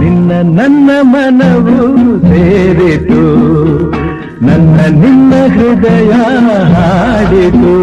ನಿನ್ನ ನನ್ನ ಮನವು ಸೇರಿತು ನನ್ನ ನಿನ್ನ ಹೃದಯ ಹಾಡಿತು.